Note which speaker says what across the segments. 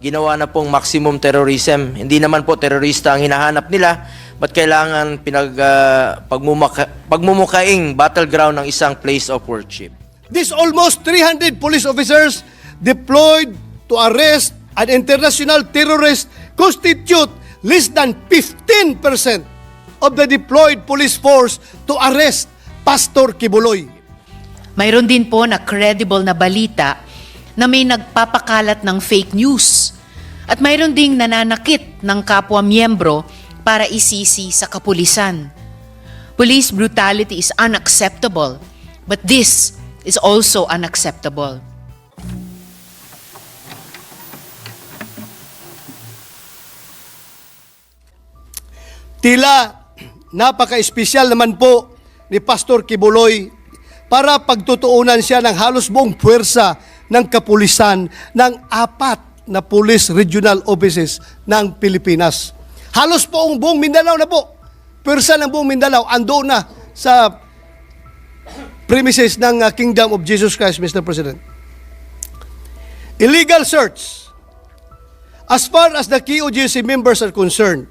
Speaker 1: ginawa na pong maximum terrorism. Hindi naman po terorista ang hinahanap nila, but kailangan pinag, ah, pagmumuka, pagmumukaing battleground ng isang place of worship.
Speaker 2: This almost 300 police officers deployed to arrest an international terrorist constitute less than 15% of the deployed police force to arrest Pastor Kibuloy.
Speaker 3: Mayroon din po na credible na balita na may nagpapakalat ng fake news. At mayroon ding nananakit ng kapwa miyembro para isisi sa kapulisan. Police brutality is unacceptable, but this is also unacceptable.
Speaker 2: Tila napaka-espesyal naman po ni Pastor Kibuloy para pagtutuunan siya ng halos buong puwersa ng kapulisan ng apat na police regional offices ng Pilipinas. Halos po ang buong Mindanao na po. Puwersa ng buong Mindanao ando na sa premises ng uh, Kingdom of Jesus Christ, Mr. President. Illegal search. As far as the KOJC members are concerned,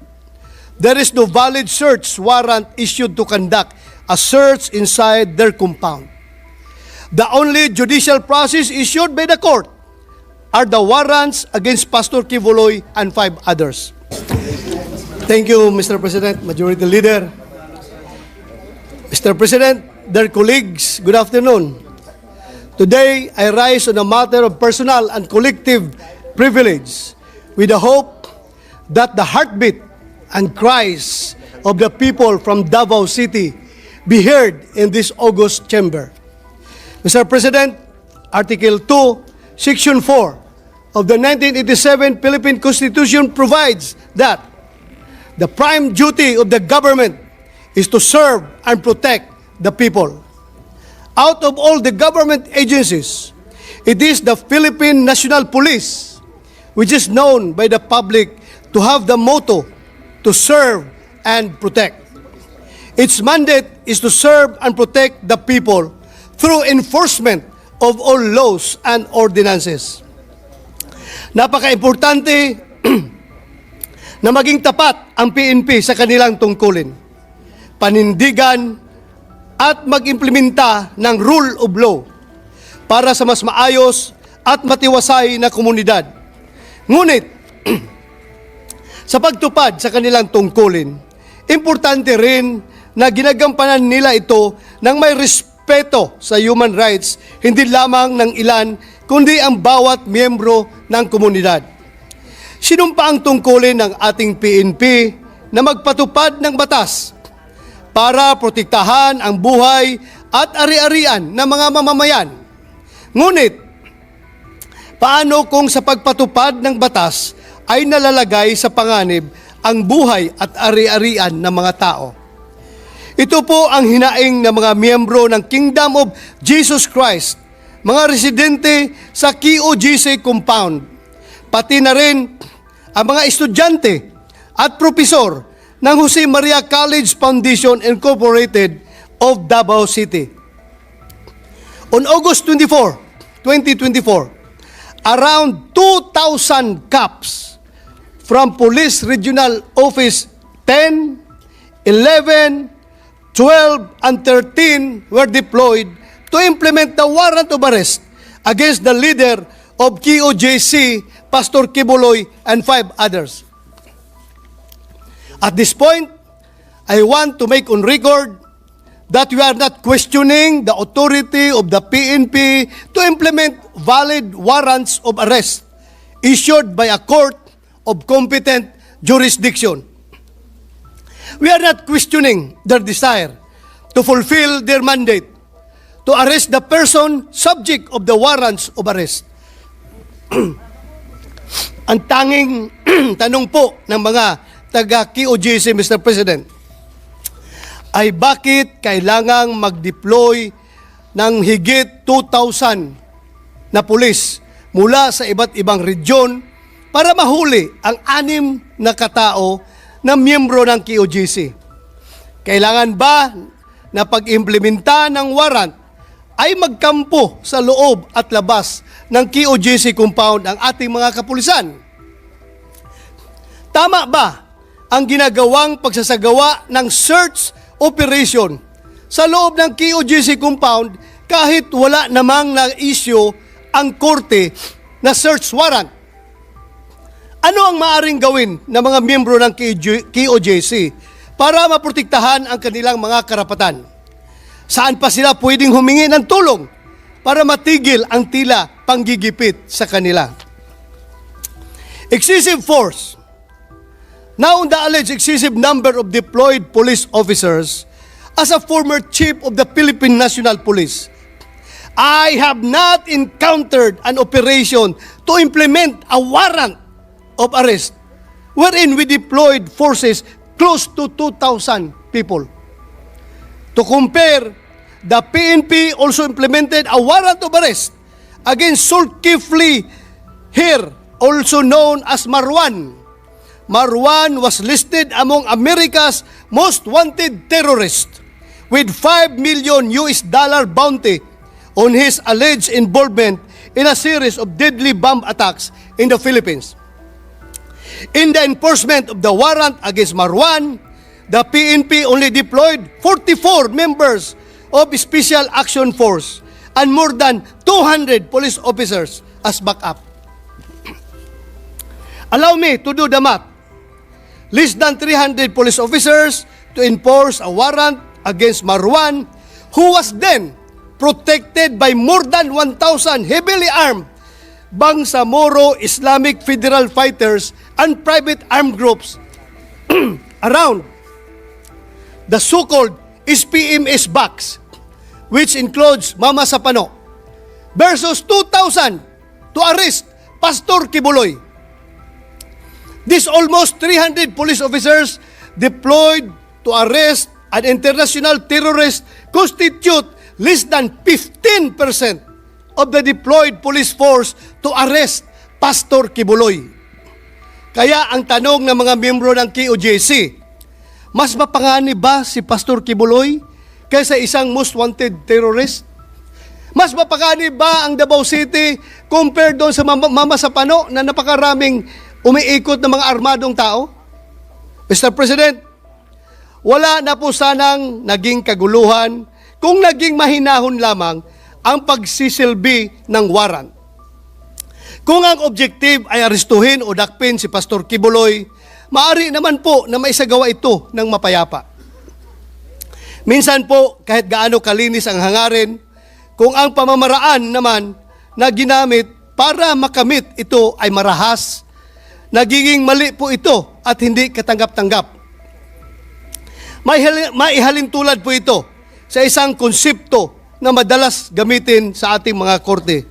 Speaker 2: there is no valid search warrant issued to conduct a search inside their compound. The only judicial process issued by the court are the warrants against Pastor Kivuloy and five others. Thank you, Mr. President, Majority Leader. Mr. President, dear colleagues, good afternoon. Today, I rise on a matter of personal and collective privilege with the hope that the heartbeat and cries of the people from Davao City be heard in this August chamber. Mr. President, Article 2, Section 4 of the 1987 Philippine Constitution provides that the prime duty of the government is to serve and protect the people. Out of all the government agencies, it is the Philippine National Police, which is known by the public to have the motto to serve and protect. Its mandate is to serve and protect the people through enforcement of all laws and ordinances. Napaka-importante na maging tapat ang PNP sa kanilang tungkulin, panindigan at mag-implementa ng rule of law para sa mas maayos at matiwasay na komunidad. Ngunit, sa pagtupad sa kanilang tungkulin, importante rin na ginagampanan nila ito ng may respeto sa human rights, hindi lamang ng ilan, kundi ang bawat miyembro ng komunidad. Sinumpa ang tungkulin ng ating PNP na magpatupad ng batas para protektahan ang buhay at ari-arian ng mga mamamayan. Ngunit, paano kung sa pagpatupad ng batas ay nalalagay sa panganib ang buhay at ari-arian ng mga tao? Ito po ang hinaing ng mga miyembro ng Kingdom of Jesus Christ, mga residente sa KOGC compound, pati na rin ang mga estudyante at propisor ng Jose Maria College Foundation Incorporated of Davao City. On August 24, 2024, around 2,000 cops from Police Regional Office 10, 11, 12, and 13 were deployed to implement the warrant of arrest against the leader of KOJC, Pastor Kibuloy, and five others. At this point, I want to make on record that we are not questioning the authority of the PNP to implement valid warrants of arrest issued by a court of competent jurisdiction. We are not questioning their desire to fulfill their mandate to arrest the person subject of the warrants of arrest. Ang tanging tanong po ng mga taga KOJC, Mr. President, ay bakit kailangang mag-deploy ng higit 2,000 na pulis mula sa iba't ibang region para mahuli ang anim na katao na miyembro ng KOJC. Kailangan ba na pag-implementa ng warrant ay magkampo sa loob at labas ng KOJC compound ang ating mga kapulisan? Tama ba ang ginagawang pagsasagawa ng search operation sa loob ng QOGC compound kahit wala namang na-issue ang korte na search warrant? Ano ang maaring gawin ng mga miyembro ng KJ QOJC para maprotektahan ang kanilang mga karapatan? Saan pa sila pwedeng humingi ng tulong para matigil ang tila panggigipit sa kanila? Excessive force. Now, the alleged excessive number of deployed police officers as a former chief of the Philippine National Police, I have not encountered an operation to implement a warrant of arrest wherein we deployed forces close to 2,000 people. To compare, the PNP also implemented a warrant of arrest against Zulkifli here, also known as Marwan. Marwan was listed among America's most wanted terrorists with 5 million US dollar bounty on his alleged involvement in a series of deadly bomb attacks in the Philippines. In the enforcement of the warrant against Marwan, the PNP only deployed 44 members of Special Action Force and more than 200 police officers as backup. Allow me to do the math. Less than 300 police officers to enforce a warrant against Marwan, who was then protected by more than 1,000 heavily armed Bangsamoro Islamic Federal Fighters and private armed groups around the so-called SPMS box, which includes Mama Sapano, versus 2,000 to arrest Pastor Kibuloy. These almost 300 police officers deployed to arrest an international terrorist constitute less than 15% of the deployed police force to arrest Pastor Kibuloy. Kaya ang tanong ng mga miyembro ng KOJC, mas mapanganib ba si Pastor Kibuloy kaysa isang most wanted terrorist? Mas mapanganib ba ang Davao City compared doon sa Mama, Sapano na napakaraming umiikot ng mga armadong tao? Mr. President, wala na po sanang naging kaguluhan kung naging mahinahon lamang ang pagsisilbi ng warrant. Kung ang objective ay arestuhin o dakpin si Pastor Kibuloy, maari naman po na maisagawa ito ng mapayapa. Minsan po, kahit gaano kalinis ang hangarin, kung ang pamamaraan naman na ginamit para makamit ito ay marahas, nagiging mali po ito at hindi katanggap-tanggap. May, hali- maihalin tulad po ito sa isang konsepto na madalas gamitin sa ating mga korte.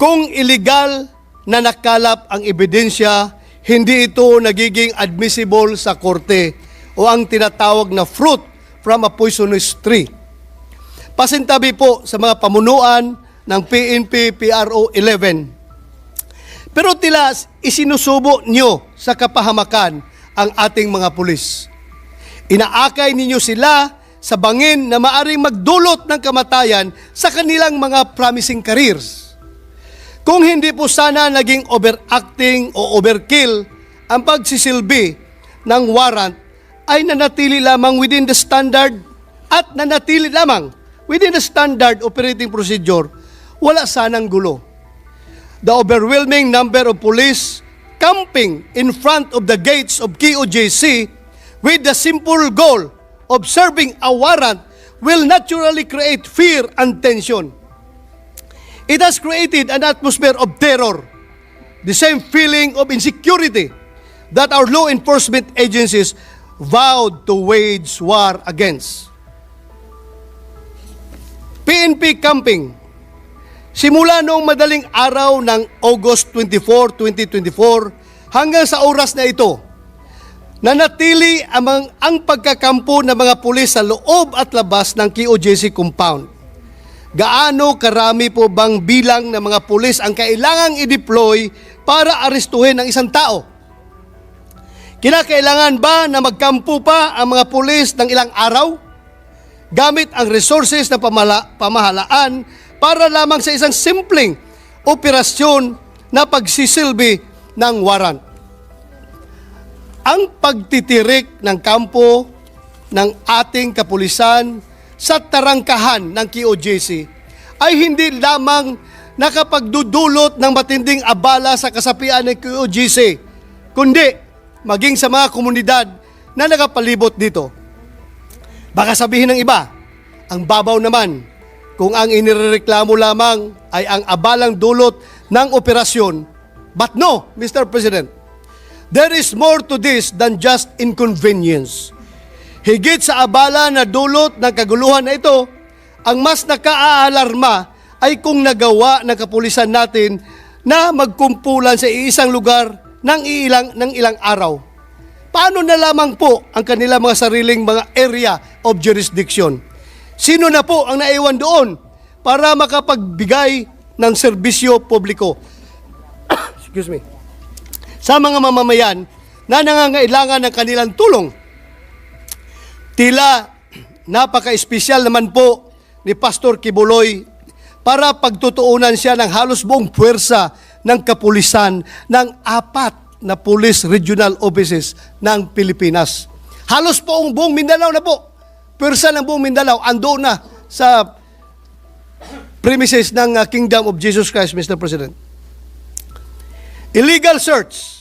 Speaker 2: Kung illegal na nakalap ang ebidensya, hindi ito nagiging admissible sa korte o ang tinatawag na fruit from a poisonous tree. Pasintabi po sa mga pamunuan ng PNP PRO 11. Pero tila isinusubo nyo sa kapahamakan ang ating mga pulis. Inaakay ninyo sila sa bangin na maaring magdulot ng kamatayan sa kanilang mga promising careers. Kung hindi po sana naging overacting o overkill ang pagsisilbi ng warrant, ay nanatili lamang within the standard at nanatili lamang within the standard operating procedure, wala sanang gulo. The overwhelming number of police camping in front of the gates of KOJC with the simple goal of serving a warrant will naturally create fear and tension. It has created an atmosphere of terror, the same feeling of insecurity that our law enforcement agencies vowed to wage war against. PNP camping. Simula noong madaling araw ng August 24, 2024 hanggang sa oras na ito, nanatili ang, ang pagkakampo ng mga pulis sa loob at labas ng KOJC compound. Gaano karami po bang bilang ng mga pulis ang kailangang i-deploy para arestuhin ang isang tao? Kinakailangan ba na magkampo pa ang mga pulis ng ilang araw? Gamit ang resources na pamala- pamahalaan para lamang sa isang simpleng operasyon na pagsisilbi ng warrant. Ang pagtitirik ng kampo ng ating kapulisan sa tarangkahan ng QOJC ay hindi lamang nakapagdudulot ng matinding abala sa kasapian ng QOJC, kundi maging sa mga komunidad na nakapalibot dito. Baka sabihin ng iba, ang babaw naman kung ang inireklamo lamang ay ang abalang dulot ng operasyon. But no, Mr. President, there is more to this than just inconvenience. Higit sa abala na dulot ng kaguluhan na ito, ang mas nakaalarma ay kung nagawa ng kapulisan natin na magkumpulan sa iisang lugar ng ilang, ng ilang araw. Paano na lamang po ang kanilang mga sariling mga area of jurisdiction? Sino na po ang naiwan doon para makapagbigay ng serbisyo publiko? Excuse me. Sa mga mamamayan na nangangailangan ng kanilang tulong. Tila napaka-espesyal naman po ni Pastor Kibuloy para pagtutuunan siya ng halos buong puwersa ng kapulisan ng apat na police regional offices ng Pilipinas. Halos po ang buong Mindanao na po. Puwersa ng buong Mindanao ando na sa premises ng uh, Kingdom of Jesus Christ, Mr. President. Illegal search.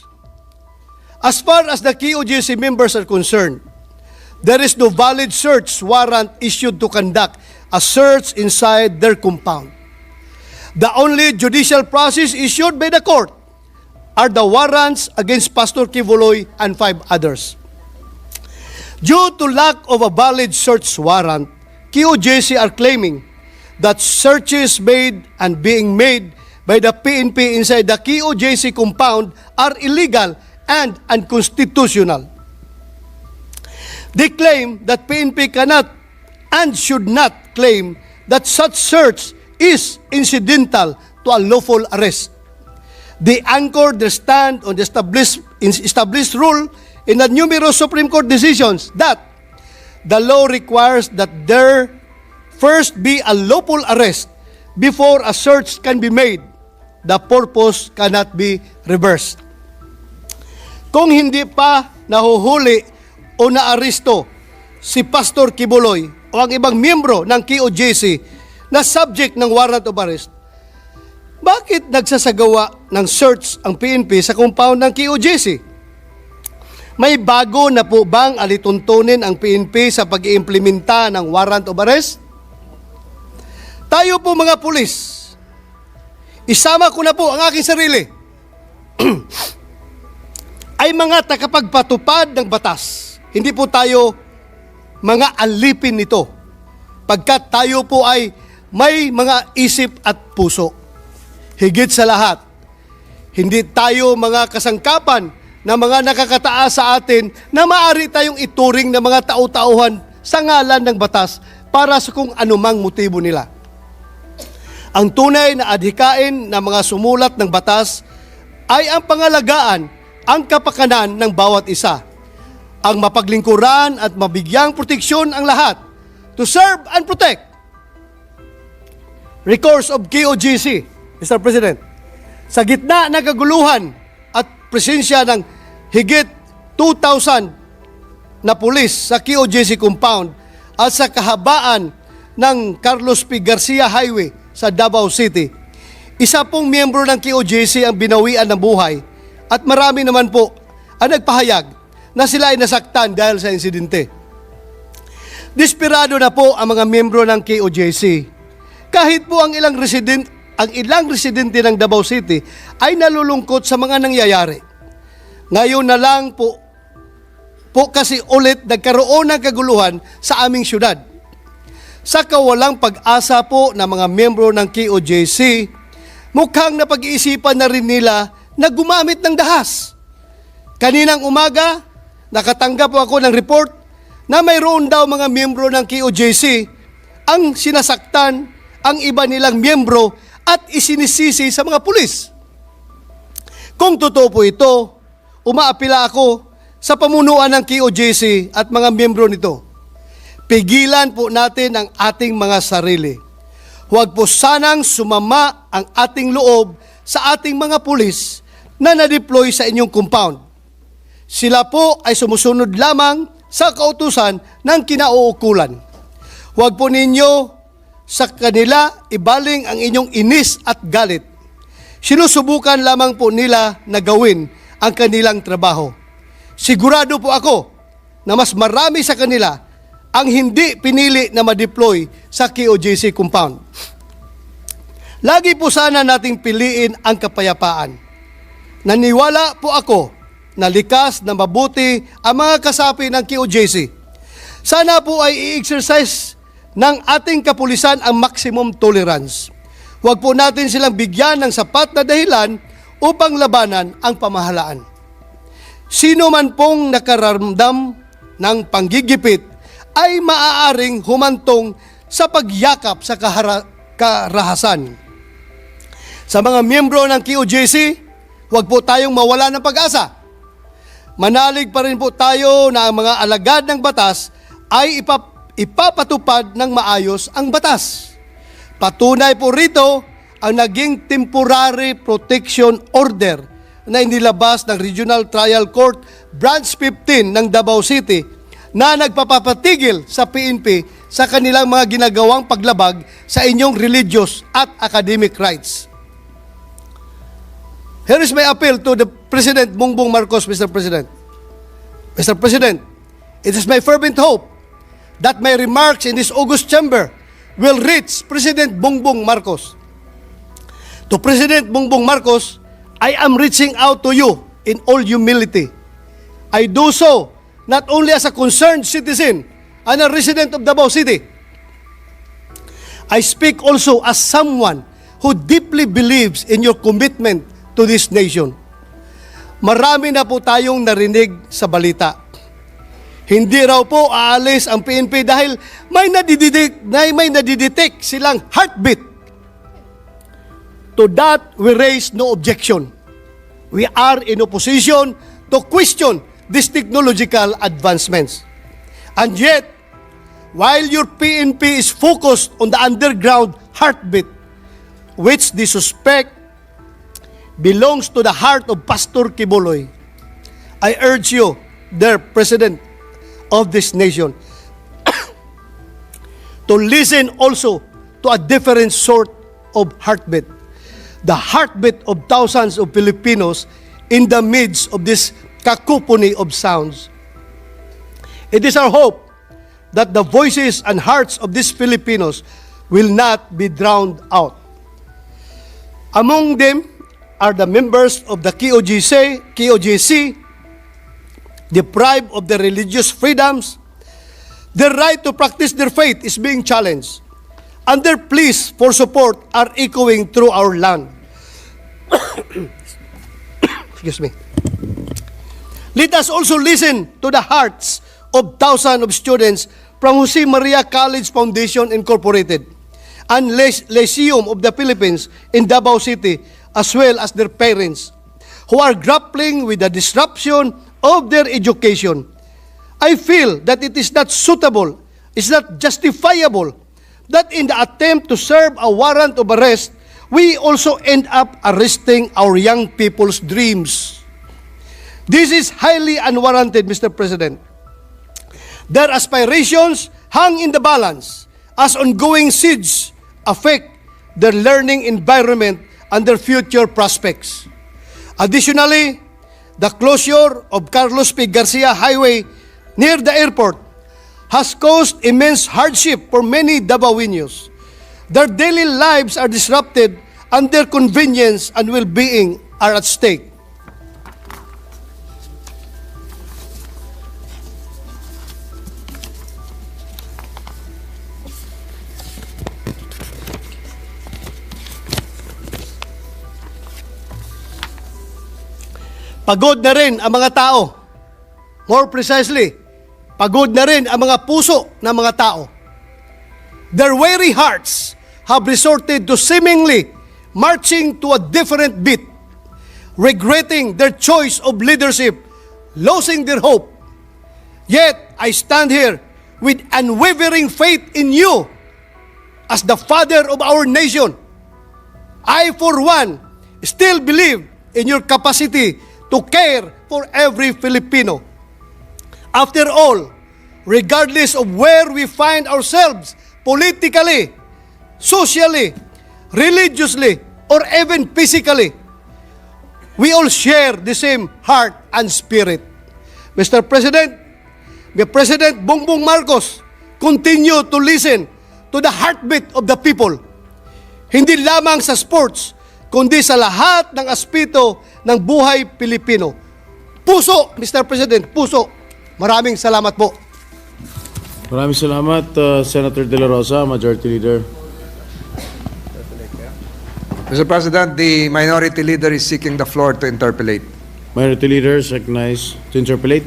Speaker 2: As far as the QOGC members are concerned, there is no valid search warrant issued to conduct a search inside their compound. The only judicial process issued by the court are the warrants against Pastor Kivuloy and five others. Due to lack of a valid search warrant, QJC are claiming that searches made and being made by the PNP inside the QJC compound are illegal and unconstitutional. They claim that PNP cannot and should not claim that such search is incidental to a lawful arrest. They anchor their stand on the established, established rule in the numerous Supreme Court decisions that the law requires that there first be a lawful arrest before a search can be made. The purpose cannot be reversed. Kung hindi pa nahuhuli o naaresto si Pastor Kibuloy o ang ibang miyembro ng QOJC na subject ng warrant of arrest, bakit nagsasagawa ng search ang PNP sa compound ng QOJC? May bago na po bang alituntunin ang PNP sa pag-iimplementa ng warrant of arrest? Tayo po mga pulis, isama ko na po ang aking sarili, ay mga takapagpatupad ng batas. Hindi po tayo mga alipin nito. Pagkat tayo po ay may mga isip at puso. Higit sa lahat, hindi tayo mga kasangkapan na mga nakakataas sa atin na maari tayong ituring na mga tao-tauhan sa ngalan ng batas para sa kung anumang motibo nila. Ang tunay na adhikain ng mga sumulat ng batas ay ang pangalagaan ang kapakanan ng bawat isa. Ang mapaglingkuran at mabigyang proteksyon ang lahat to serve and protect. Recourse of KOGC, Mr. President. Sa gitna ng kaguluhan at presensya ng higit 2,000 na pulis sa KOGC compound at sa kahabaan ng Carlos P. Garcia Highway sa Davao City, isa pong miyembro ng KOJC ang binawian ng buhay at marami naman po ang nagpahayag na sila ay nasaktan dahil sa insidente. Desperado na po ang mga miyembro ng KOJC. Kahit po ang ilang resident ang ilang residente ng Davao City ay nalulungkot sa mga nangyayari. Ngayon na lang po po kasi ulit nagkaroon ng kaguluhan sa aming syudad. Sa kawalang pag-asa po ng mga miyembro ng KOJC, mukhang napag-iisipan na rin nila na gumamit ng dahas. Kaninang umaga, nakatanggap ako ng report na mayroon daw mga miyembro ng KOJC ang sinasaktan ang iba nilang miyembro at isinisisi sa mga pulis. Kung totoo po ito, umaapila ako sa pamunuan ng KOJC at mga miyembro nito. Pigilan po natin ang ating mga sarili. Huwag po sanang sumama ang ating loob sa ating mga pulis na na-deploy sa inyong compound. Sila po ay sumusunod lamang sa kautusan ng kinauukulan. Huwag po ninyo sa kanila ibaling ang inyong inis at galit. Sinusubukan lamang po nila na gawin ang kanilang trabaho. Sigurado po ako na mas marami sa kanila ang hindi pinili na ma-deploy sa KOJC compound. Lagi po sana nating piliin ang kapayapaan. Naniwala po ako na likas na mabuti ang mga kasapi ng QJC. Sana po ay i-exercise ng ating kapulisan ang maximum tolerance. Huwag po natin silang bigyan ng sapat na dahilan upang labanan ang pamahalaan. Sino man pong nakaramdam ng panggigipit ay maaaring humantong sa pagyakap sa kahara- karahasan. Sa mga miyembro ng QJC, huwag po tayong mawala ng pag-asa. Manalig pa rin po tayo na ang mga alagad ng batas ay ipap- ipapatupad ng maayos ang batas. Patunay po rito ang naging temporary protection order na inilabas ng Regional Trial Court Branch 15 ng Davao City na nagpapapatigil sa PNP sa kanilang mga ginagawang paglabag sa inyong religious at academic rights. Here is my appeal to the President Bongbong Marcos, Mr. President. Mr. President, it is my fervent hope that my remarks in this August chamber will reach President Bongbong Marcos. To President Bongbong Marcos, I am reaching out to you in all humility. I do so not only as a concerned citizen and a resident of Davao City, I speak also as someone who deeply believes in your commitment to this nation. Marami na po tayong narinig sa balita. Hindi raw po aalis ang PNP dahil may nadidetect, may nadidetect silang heartbeat. To that, we raise no objection. We are in opposition to question these technological advancements. And yet, while your PNP is focused on the underground heartbeat, which they suspect belongs to the heart of Pastor Kibuloy, I urge you, dear President of this nation, to listen also to a different sort of heartbeat. The heartbeat of thousands of Filipinos in the midst of this cacophony of sounds. It is our hope that the voices and hearts of these Filipinos will not be drowned out. Among them are the members of the KOGC, KOJC, deprived of their religious freedoms. Their right to practice their faith is being challenged. And their pleas for support are echoing through our land. Excuse me. Let us also listen to the hearts of thousands of students from Jose Maria College Foundation Incorporated and Lyceum of the Philippines in Davao City, as well as their parents, who are grappling with the disruption of their education. I feel that it is not suitable, it's not justifiable that in the attempt to serve a warrant of arrest, we also end up arresting our young people's dreams. This is highly unwarranted, Mr. President. Their aspirations hang in the balance as ongoing siege affect their learning environment and their future prospects. Additionally, the closure of Carlos P. Garcia Highway near the airport has caused immense hardship for many Davaoenos. Their daily lives are disrupted and their convenience and well-being are at stake. Pagod na rin ang mga tao. More precisely, pagod na rin ang mga puso ng mga tao. Their weary hearts have resorted to seemingly marching to a different beat, regretting their choice of leadership, losing their hope. Yet, I stand here with unwavering faith in you as the father of our nation. I, for one, still believe in your capacity to care for every Filipino. After all, regardless of where we find ourselves politically, socially, religiously, or even physically, we all share the same heart and spirit. Mr. President, the President Bongbong Marcos continue to listen to the heartbeat of the people. Hindi lamang sa sports, kundi sa lahat ng aspeto ng buhay Pilipino. Puso, Mr. President, puso. Maraming salamat po.
Speaker 4: Maraming salamat, uh, Senator De La Rosa, Majority Leader.
Speaker 5: Mr. President, the minority leader is seeking the floor to interpolate.
Speaker 4: Minority Leader is recognized to interpolate.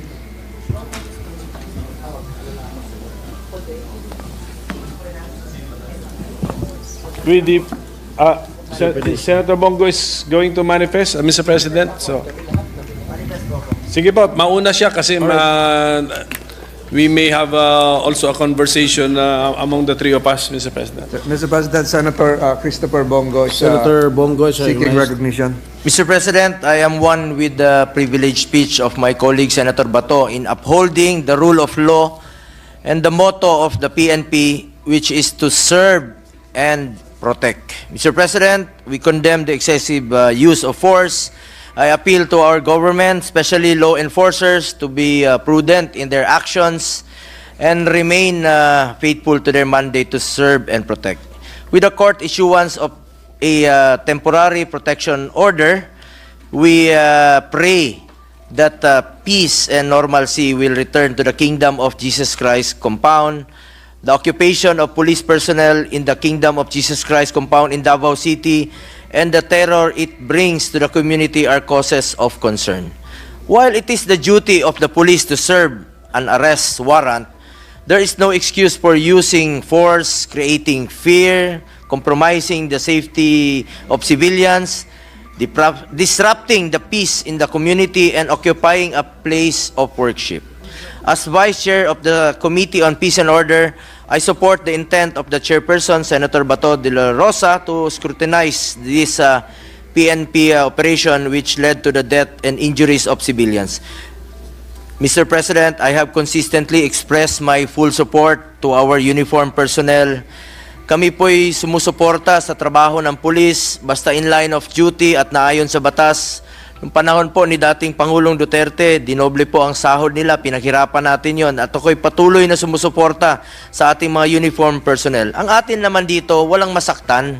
Speaker 6: With the, uh, Sen- Senator Bongo is going to manifest, uh, Mr. President, so. Sige po, mauna siya kasi ma, we may have uh, also a conversation uh, among the three of us, Mr. President.
Speaker 5: Mr. President, Senator uh, Christopher Bongo is uh,
Speaker 4: Senator Bongo is
Speaker 5: seeking recognition.
Speaker 1: Mr. President, I am one with the privileged speech of my colleague Senator Bato in upholding the rule of law and the motto of the PNP, which is to serve and protect. Mr. President, we condemn the excessive uh, use of force. I appeal to our government, especially law enforcers, to be uh, prudent in their actions and remain uh, faithful to their mandate to serve and protect. With the court issuance of a uh, temporary protection order, we uh, pray that uh, peace and normalcy will return to the kingdom of Jesus Christ compound. The occupation of police personnel in the kingdom of Jesus Christ compound in Davao City and the terror it brings to the community are causes of concern. While it is the duty of the police to serve an arrest warrant, there is no excuse for using force, creating fear, compromising the safety of civilians, disrupting the peace in the community, and occupying a place of worship. As Vice Chair of the Committee on Peace and Order, I support the intent of the Chairperson, Senator Bato de la Rosa, to scrutinize this uh, PNP uh, operation which led to the death and injuries of civilians. Mr. President, I have consistently expressed my full support to our uniformed personnel. Kami po'y sumusuporta sa trabaho ng pulis basta in line of duty at naayon sa batas. Noong panahon po ni dating Pangulong Duterte, dinoble po ang sahod nila, pinaghirapan natin yon at ako'y patuloy na sumusuporta sa ating mga uniformed personnel. Ang atin naman dito, walang masaktan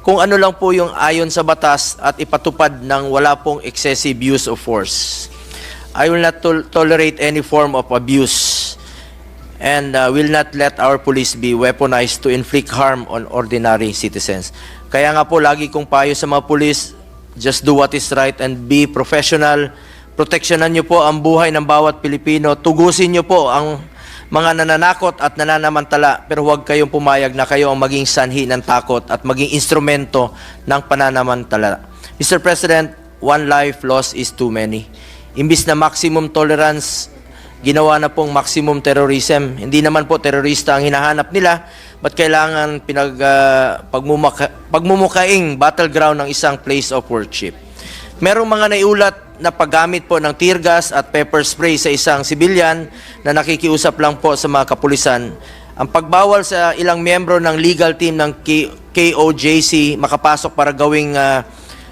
Speaker 1: kung ano lang po yung ayon sa batas at ipatupad ng wala pong excessive use of force. I will not tol- tolerate any form of abuse and uh, will not let our police be weaponized to inflict harm on ordinary citizens. Kaya nga po lagi kong payo sa mga police, just do what is right and be professional. Proteksyonan niyo po ang buhay ng bawat Pilipino. Tugusin niyo po ang mga nananakot at nananamantala pero huwag kayong pumayag na kayo ang maging sanhi ng takot at maging instrumento ng pananamantala. Mr. President, one life lost is too many. Imbis na maximum tolerance, ginawa na pong maximum terrorism. Hindi naman po terorista ang hinahanap nila, but kailangan pinag, uh, pagmumuka, pagmumukaing battleground ng isang place of worship. Merong mga naiulat na paggamit po ng tear gas at pepper spray sa isang sibilyan na nakikiusap lang po sa mga kapulisan. Ang pagbawal sa ilang miyembro ng legal team ng K- KOJC makapasok para gawing ah,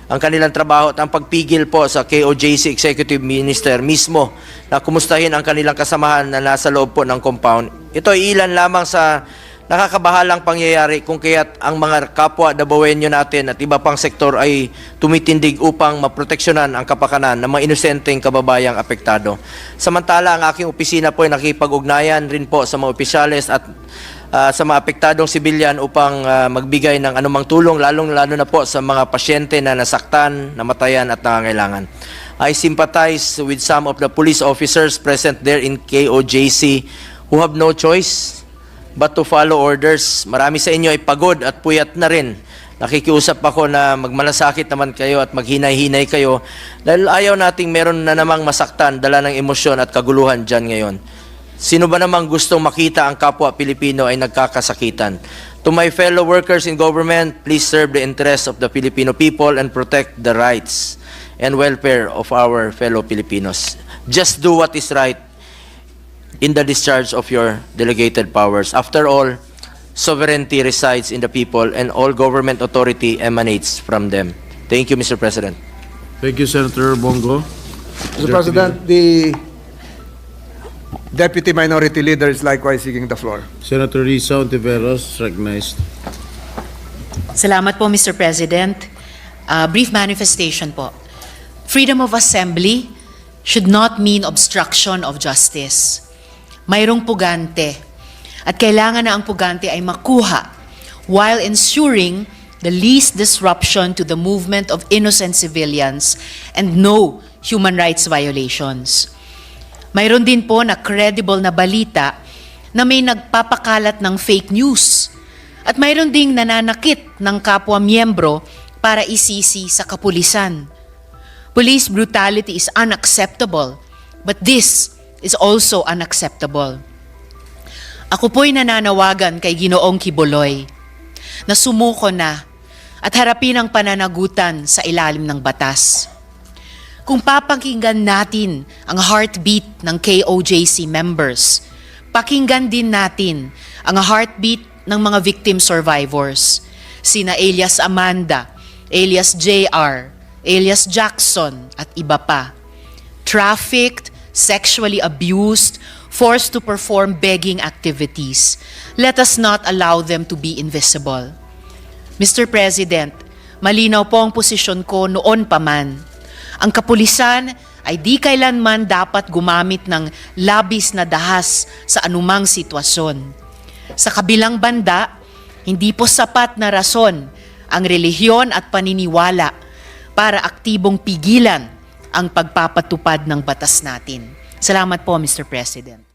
Speaker 1: ang kanilang trabaho at ang pagpigil po sa KOJC Executive Minister mismo na kumustahin ang kanilang kasamahan na nasa loob po ng compound. Ito ay ilan lamang sa nakakabahalang pangyayari kung kaya't ang mga kapwa Dabawenyo natin at iba pang sektor ay tumitindig upang maproteksyonan ang kapakanan ng mga inosenteng kababayang apektado. Samantala, ang aking opisina po ay nakipag-ugnayan rin po sa mga opisyales at ah, sa mga apektadong sibilyan upang ah, magbigay ng anumang tulong, lalong-lalo na po sa mga pasyente na nasaktan, namatayan at nangangailangan. I sympathize with some of the police officers present there in KOJC who have no choice but to follow orders. Marami sa inyo ay pagod at puyat na rin. Nakikiusap ako na magmalasakit naman kayo at maghinay-hinay kayo dahil ayaw nating meron na namang masaktan, dala ng emosyon at kaguluhan dyan ngayon. Sino ba namang gustong makita ang kapwa Pilipino ay nagkakasakitan? To my fellow workers in government, please serve the interests of the Filipino people and protect the rights and welfare of our fellow Filipinos. Just do what is right in the discharge of your delegated powers. After all, sovereignty resides in the people and all government authority emanates from them. Thank you, Mr. President.
Speaker 4: Thank you, Senator Bongo.
Speaker 5: Mr. President, the Deputy Minority Leader is likewise seeking the floor.
Speaker 4: Senator Risa Ontiveros, recognized.
Speaker 3: Salamat po, Mr. President. Uh, brief manifestation po. Freedom of assembly should not mean obstruction of justice. Mayroong pugante at kailangan na ang pugante ay makuha while ensuring the least disruption to the movement of innocent civilians and no human rights violations. Mayroon din po na credible na balita na may nagpapakalat ng fake news at mayroon ding nananakit ng kapwa miyembro para isisi sa kapulisan. Police brutality is unacceptable, but this is also unacceptable. Ako po'y nananawagan kay Ginoong Kiboloy na sumuko na at harapin ang pananagutan sa ilalim ng batas. Kung papakinggan natin ang heartbeat ng KOJC members, pakinggan din natin ang heartbeat ng mga victim survivors, sina Elias Amanda, Elias JR, Elias Jackson at iba pa. Trafficked, sexually abused, forced to perform begging activities. Let us not allow them to be invisible. Mr. President, malinaw po ang posisyon ko noon pa man. Ang kapulisan ay di kailanman dapat gumamit ng labis na dahas sa anumang sitwasyon. Sa kabilang banda, hindi po sapat na rason ang relihiyon at paniniwala para aktibong pigilan ang pagpapatupad ng batas natin. Salamat po, Mr. President.